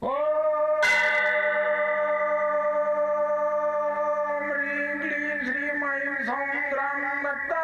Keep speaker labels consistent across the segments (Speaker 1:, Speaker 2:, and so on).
Speaker 1: Om Ringling Sri Mayim Sangram Natta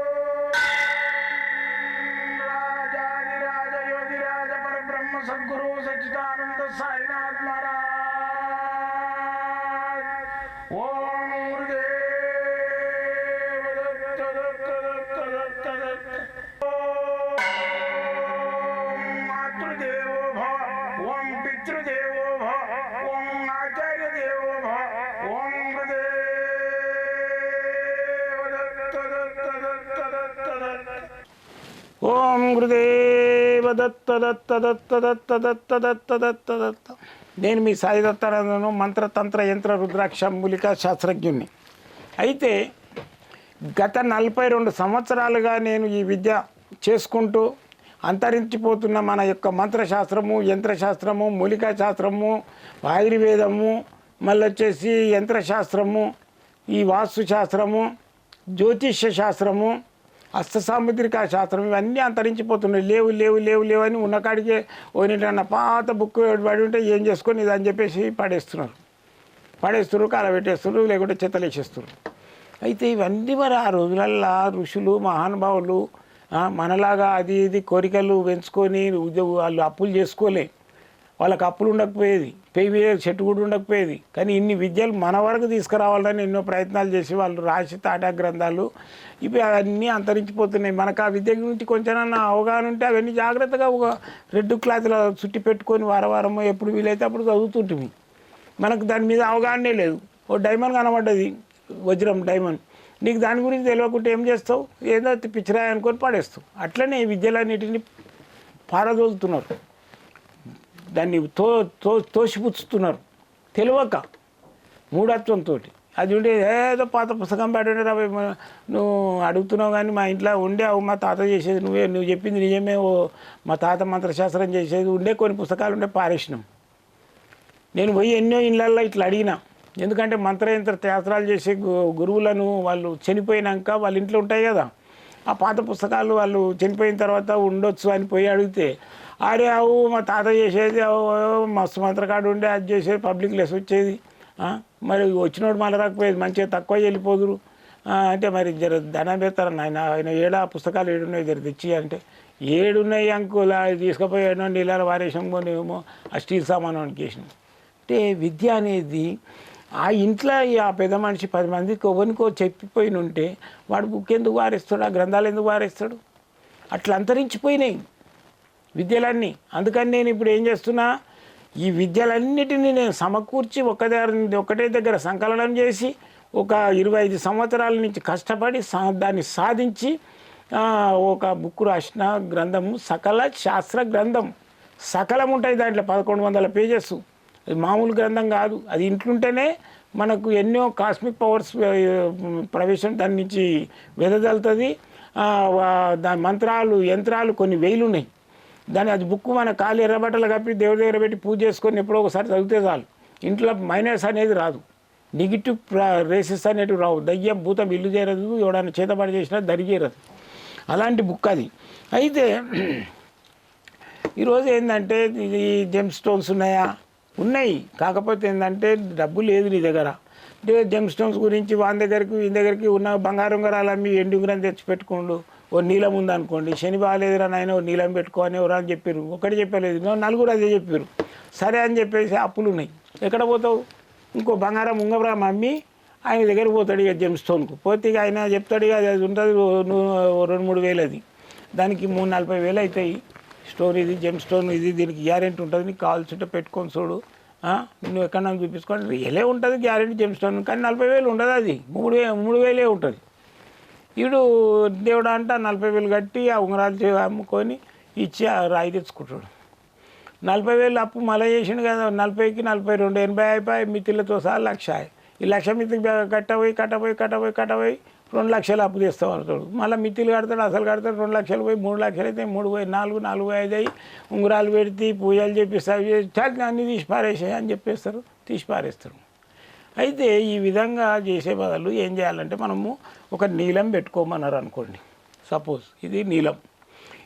Speaker 2: ఓం గురుదేవ దత్త దత్త దత్త దత్త దత్త దత్త దత్త దత్త. నేను మీ సాయి దత్తానందను మంత్రతంత్ర యంత్ర రుద్రాక్ష మూలిక శాస్త్రజ్ఞుణ్ణి. అయితే గత నలభై రెండు సంవత్సరాలుగా నేను ఈ విద్య చేసుకుంటూ అంతరించిపోతున్న మన యొక్క మంత్రశాస్త్రము యంత్రశాస్త్రము మూలికా శాస్త్రము ఆయుర్వేదము మళ్ళీ వచ్చేసి యంత్రశాస్త్రము ఈ వాస్తు శాస్త్రము జ్యోతిష్య శాస్త్రము హస్త సాముద్రిక శాస్త్రం ఇవన్నీ అంతరించిపోతున్నాయి. లేవు లేవు లేవు లేవు అని ఉన్న కాడికే ఓనిటన్న పాత బుక్ పడి ఉంటే ఏం చేసుకొని ఇది అని చెప్పేసి పడేస్తున్నారు. పడేస్తున్నారు కాలబెట్టేస్తున్నారు లేకుంటే చెత్తలేసేస్తున్నారు అయితే ఇవన్నీ మరి ఆ రోజులల్లో ఋషులు మహానుభావులు మనలాగా అది ఇది కోరికలు పెంచుకొని ఉద్య- వాళ్ళు అప్పులు చేసుకోలే. వాళ్ళకి అప్పులు ఉండకపోయేది. పెయి మీద చెట్టు కూడా ఉండకపోయేది. కానీ ఇన్ని విద్యలు మన వరకు తీసుకురావాలని ఎన్నో ప్రయత్నాలు చేసి వాళ్ళు రాసి తాటా గ్రంథాలు ఇవి అవన్నీ అంతరించిపోతున్నాయి. మనకు ఆ విద్య గురించి కొంచెం అవగాహన ఉంటే అవన్నీ జాగ్రత్తగా ఒక రెడ్ క్లాత్లో చుట్టి పెట్టుకొని వారం వారము ఎప్పుడు వీలైతే అప్పుడు చదువుతుంటుంది మనకు దాని మీద అవగాహనే లేదు. ఓ డైమండ్ కనబడ్డది వజ్రం డైమండ్. నీకు దాని గురించి తెలియకుంటే ఏం చేస్తావు? ఏదో పిచ్చిరాయి అనుకొని పడేస్తావు. అట్లనే ఈ విద్యలన్నిటిని పారదోలుతున్నారు. దాన్ని తో తో తోసిపుచ్చుతున్నారు. తెలియక మూఢత్వంతో అది ఉండే ఏదో పాత పుస్తకం పెట్టండి రా నువ్వు అడుగుతున్నావు కానీ మా ఇంట్లో ఉండే అవు మా తాత చేసేది నువ్వే నువ్వు చెప్పింది నిజమే ఓ మా తాత మంత్రశాస్త్రం చేసేది ఉండే కొన్ని పుస్తకాలు ఉండే పారేసినాం. నేను పోయి ఎన్నో ఇళ్ళల్లో ఇట్లా అడిగినా. ఎందుకంటే మంత్రయంత్ర శాస్త్రాలు చేసే గు- గురువులను వాళ్ళు చనిపోయినాక వాళ్ళ ఇంట్లో ఉంటాయి కదా. ఆ పాత పుస్తకాలు వాళ్ళు చనిపోయిన తర్వాత ఉండొచ్చు అని పోయి అడిగితే అరే అవు మా తాత చేసేది అవు అవు, మస్తు మంత్రకాడు ఉండే అది చేసేది పబ్లిక్ లెస్ వచ్చేది. మరి వచ్చినోడు మళ్ళీ రాకపోయేది మంచిగా తక్కువ వెళ్ళిపోదురు. అంటే మరి జర ధనం పెడతారు ఆయన ఆయన ఏడా పుస్తకాలు ఏడున్నాయి జర తెచ్చి అంటే. ఏడున్నాయి అంకుల తీసుకుపోయాడు నీళ్ళ వారేసాం ఏమో ఆ స్టీల్ సామాను అనికేసినాం అంటే విద్య అనేది ఆ ఇంట్లో ఆ పెద్ద మనిషి పది మందికి ఎవరికో చెప్పిపోయిన ఉంటే వాడు బుక్ ఎందుకు వారేస్తాడు? ఆ గ్రంథాలు ఎందుకు వారేస్తాడు? అట్లా అంతరించిపోయినాయి. విద్యలన్నీ. అందుకని నేను ఇప్పుడు ఏం చేస్తున్నా ఈ విద్యలన్నిటినీ నేను సమకూర్చి ఒకదారి ఒకటే దగ్గర సంకలనం చేసి ఒక ఇరవై ఐదు సంవత్సరాల నుంచి కష్టపడి సా దాన్ని సాధించి ఒక బుక్ రాసిన గ్రంథము సకల శాస్త్ర గ్రంథం. సకలం ఉంటాయి దాంట్లో పదకొండు వందల పేజెస్. అది మామూలు గ్రంథం కాదు. అది ఇంట్లుంటేనే మనకు ఎన్నో కాస్మిక్ పవర్స్ ప్రవేశం దాని నుంచి వెదజల్తుంది దాని మంత్రాలు యంత్రాలు కొన్ని వేలు ఉన్నాయి దాని అది బుక్ మన కాలు ఎర్రబట్టలు కప్పి దేవుడి దగ్గర పెట్టి పూజ చేసుకొని ఎప్పుడో ఒకసారి చదివితే చాలు. ఇంట్లో మైనస్ అనేది రాదు. నెగిటివ్ రేసెస్ అనేటివి రావు. దయ్యం భూతం ఇల్లు చేరదు ఎవడన్నా చేతబడి చేసినా దరి చేరదు అలాంటి బుక్ అది. అయితే ఈరోజు ఏంటంటే ఇది జెమ్ స్టోన్స్ ఉన్నాయా? ఉన్నాయి. కాకపోతే ఏంటంటే డబ్బు లేదు నీ దగ్గర. జెమ్ స్టోన్స్ గురించి వాని దగ్గరికి వీని దగ్గరికి ఉన్న బంగారం గరాలు అమ్మి ఎండుగురం తెచ్చి పెట్టుకోండు. ఓ నీలం ఉందనుకోండి శని బాగాలేదురా నాయన ఓ నీలం పెట్టుకో అని ఎవరు అని చెప్పారు ఒకటి చెప్పలేదు నలుగురు అదే చెప్పారు సరే అని చెప్పేసి అప్పులు ఉన్నాయి ఎక్కడ పోతావు? ఇంకో బంగారం ఉంగబరా మమ్మి ఆయన దగ్గర పోతాడు ఇక జెమ్ స్టోన్కు పోతే ఇక ఆయన చెప్తాడు ఇక అది ఉంటుంది ఓ- నువ్వు రెండు మూడు వేలు అది. దానికి మూడు నలభై వేలు అవుతాయి. స్టోన్ ఇది జెమ్ స్టోన్ ఇది దీనికి గ్యారెంటీ ఉంటుంది. నీకు కావాల్సింటే పెట్టుకొని చూడు. నువ్వు ఎక్కడన్నా చూపించుకోండి రియలే ఉంటుంది గ్యారెంటీ జెమ్ స్టోన్ కానీ నలభై వేలు ఉండదు అది. మూడు వే మూడు వేలే ఉంటుంది. వీడు దేవుడు అంట నలభై వేలు కట్టి ఆ ఉంగరాలు అమ్ముకొని ఇచ్చి ఆ రాయి తెచ్చుకుంటాడు నలభై వేలు అప్పు మళ్ళీ చేసిండు కదా నలభైకి నలభై రెండు ఎనభై అయిపోయి మితిలతో సహా లక్ష. ఈ లక్ష మిత్తికి కట్టపోయి కట్టపోయి కట్టబోయి కట్టబోయి రెండు లక్షలు అప్పు తెస్తాం అంటాడు మళ్ళీ మిత్తిలు కడతాడు అసలు కడతాడు రెండు లక్షలు పోయి మూడు లక్షలు అయితే మూడు పోయి నాలుగు నాలుగు ఐదు అయ్యి ఉంగరాలు పెడితే పూజలు చేపిస్తారు అవి చేసి, అన్నీ తీసి పారేసాయి అని చెప్పేస్తారు తీసి పారేస్తారు అయితే ఈ విధంగా చేసే బదులు ఏం చేయాలంటే మనము ఒక నీలం పెట్టుకోమన్నారు అనుకోండి. సపోజ్ ఇది నీలం.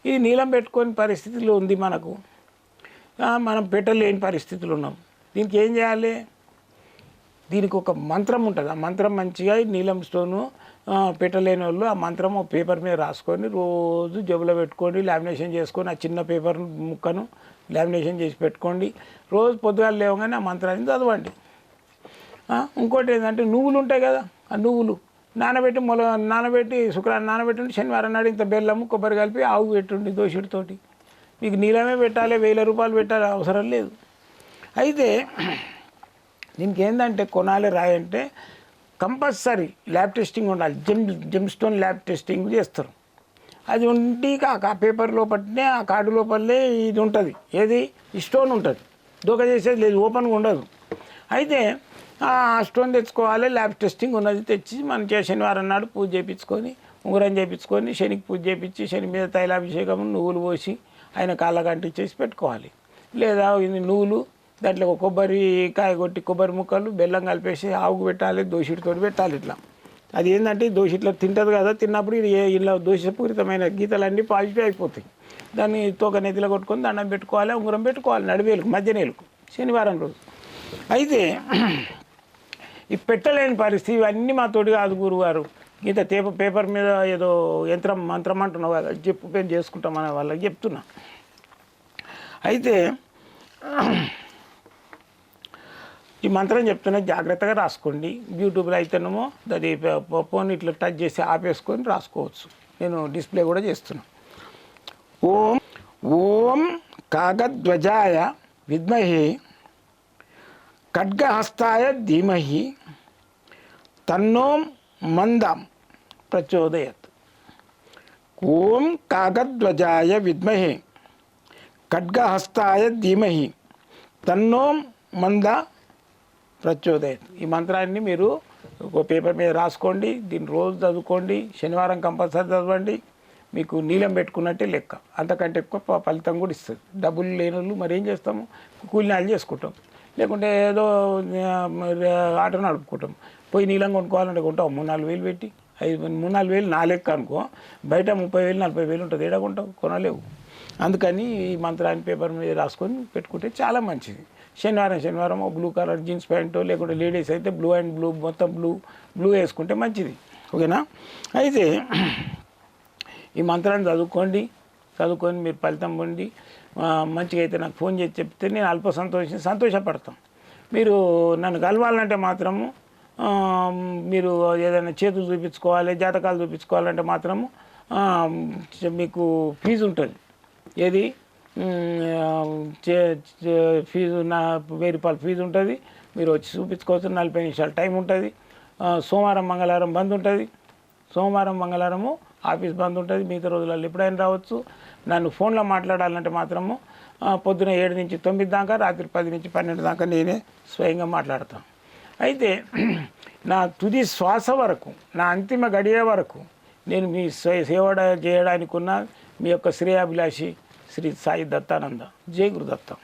Speaker 2: ఇది నీలం పెట్టుకొని పరిస్థితులు ఉంది మనకు. మనం పెట్టలేని పరిస్థితులు ఉన్నాం. దీనికి ఏం చేయాలి? దీనికి ఒక మంత్రం ఉంటుంది. ఆ మంత్రం మంచిగా నీలం స్టోను పెట్టలేని వాళ్ళు ఆ మంత్రం ఒక పేపర్ మీద రాసుకొని రోజు జబ్బులో పెట్టుకోండి లామినేషన్ చేసుకొని ఆ చిన్న పేపర్ ముక్కను లామినేషన్ చేసి పెట్టుకోండి. రోజు పొద్దుగాలు లేవగానే ఆ మంత్రాన్ని చదవండి. ఇంకోటి ఏంటంటే నువ్వులు ఉంటాయి కదా ఆ నువ్వులు నానబెట్టి మొల నానబెట్టి శుక్రవారం నానబెట్టి శనివారం నాడు ఇంత బెల్లము కొబ్బరి కలిపి ఆవు పెట్టుండి దోషుడితోటి మీకు నీలమే పెట్టాలి వేల రూపాయలు పెట్టాలి అవసరం లేదు. అయితే దీనికి ఏంటంటే కొనాలి రాయంటే కంపల్సరీ ల్యాబ్ టెస్టింగ్ ఉండాలి. Gem gem stone lab testing చేస్తారు. అది ఉండి ఆ ఆ పేపర్ లోపలనే ఆ కార్డు లోపలనే ఇది ఉంటుంది. ఏది? ఈ స్టోన్ ఉంటుంది. దూక చేసేది లేదు ఓపెన్గా ఉండదు. అయితే స్టోన్ తెచ్చుకోవాలి ల్యాబ్ టెస్టింగ్ ఉన్నది తెచ్చి మనం శనివారం నాడు పూజ చేయించుకొని ఉంగరం చేయించుకొని శనికి పూజ చేయించి శని మీద తైలాభిషేకం నువ్వులు పోసి ఆయన కాళ్ళ చేసి పెట్టుకోవాలి. లేదా ఇది నువ్వులు దాంట్లో ఒక కొబ్బరి కాయ కొట్టి కొబ్బరి ముక్కలు బెల్లం కలిపేసి ఆవుకు పెట్టాలి దోషిటితో పెట్టాలి ఇట్లా. అది ఏంటంటే దోష ఇట్లా తింటుంది కదా తిన్నప్పుడు ఇది ఏ- ఇలా దోషపూరితమైన గీతలన్నీ పాజిటివ్ అయిపోతాయి. దాన్ని తోక నెత్తిలో కొట్టుకొని దండం పెట్టుకోవాలి ఉంగరం పెట్టుకోవాలి నడివేలకు మధ్య నేలకు శనివారం రోజు. అయితే ఈ పెట్టలేని పరిస్థితి ఇవన్నీ మా తోటి కాదు గురుగారు. ఇంత తేప పేపర్ మీద ఏదో యంత్రం మంత్రం అంటున్నావు కదా చెప్పు పేరు చేసుకుంటాం అనే వాళ్ళకి చెప్తున్నా. అయితే ఈ మంత్రం చెప్తున్నా జాగ్రత్తగా రాసుకోండి. యూట్యూబ్లో అయితేనేమో దాని ఫోన్ ఇట్లా టచ్ చేసి ఆపేసుకొని రాసుకోవచ్చు. నేను డిస్ప్లే కూడా చేస్తున్నా. ఓం ఓం కాగధ్వజాయ విద్మహే ఖడ్గహస్తాయ ధీమహి తన్నో మందం ప్రచోదయత్. ఓం కాగధ్వజాయ విద్మహే ఖడ్గహస్తాయ ధీమహి తన్నో మంద ప్రచోదయత్. ఈ మంత్రాన్ని మీరు ఒక పేపర్ మీద రాసుకోండి దీన్ని రోజు చదువుకోండి శనివారం కంపల్సరీ చదవండి మీకు నీలం పెట్టుకున్నట్టే లెక్క. అంతకంటే ఎక్కువ ఫలితం కూడా ఇస్తుంది. డబ్బులు లేని వాళ్ళు మరి ఏం చేస్తాము? కూలినాలు చేసుకుంటాం. లేకుంటే ఏదో ఆటో నడుపుకుంటాం. పోయి నీలం కొనుక్కోవాలంటే కొంటాం. మూడు నాలుగు వేలు పెట్టి. ఐదు మూడు నాలుగు వేలు నా లెక్క అనుకో. బయట ముప్పై వేలు నలభై వేలు ఉంటుంది. ఏడా కొంటావు? కొనలేవు. అందుకని ఈ మంత్రాన్ని పేపర్ మీద రాసుకొని పెట్టుకుంటే చాలా మంచిది. శనివారం శనివారం బ్లూ కలర్ జీన్స్ ప్యాంటు లేకుంటే లేడీస్ అయితే బ్లూ అండ్ బ్లూ మొత్తం బ్లూ బ్లూ వేసుకుంటే మంచిది. ఓకేనా? అయితే ఈ మంత్రాన్ని చదువుకోండి. చదువుకొని మీరు ఫలితం పొంది మంచిగా అయితే నాకు ఫోన్ చేసి చెప్తే నేను అల్ప సంతోషం సంతోషపడతాం. మీరు నన్ను కలవాలంటే మాత్రము మీరు ఏదైనా చేతులు చూపించుకోవాలి జాతకాలు చూపించుకోవాలంటే మాత్రము మీకు ఫీజు ఉంటుంది. ఏది? చే- ఫీజు నా వెయ్యి రూపాయలు ఫీజు ఉంటుంది. మీరు వచ్చి చూపించుకోవచ్చు నలభై నిమిషాలు టైం ఉంటుంది. సోమవారం మంగళవారం బంద్ ఉంటుంది. సోమవారం మంగళవారము ఆఫీస్ బంద్ ఉంటుంది మిగతా రోజులలో ఎప్పుడైనా రావచ్చు. నన్ను ఫోన్లో మాట్లాడాలంటే మాత్రము పొద్దున ఏడు నుంచి తొమ్మిది దాకా రాత్రి పది నుంచి పన్నెండు దాకా నేనే స్వయంగా మాట్లాడతాను అయితే నా తుది శ్వాస వరకు నా అంతిమ గడియ వరకు నేను మీ సే- సేవ చేయడానికి ఉన్న మీ యొక్క శ్రేయాభిలాషి శ్రీ సాయి దత్తానంద. జై గురుదత్తం.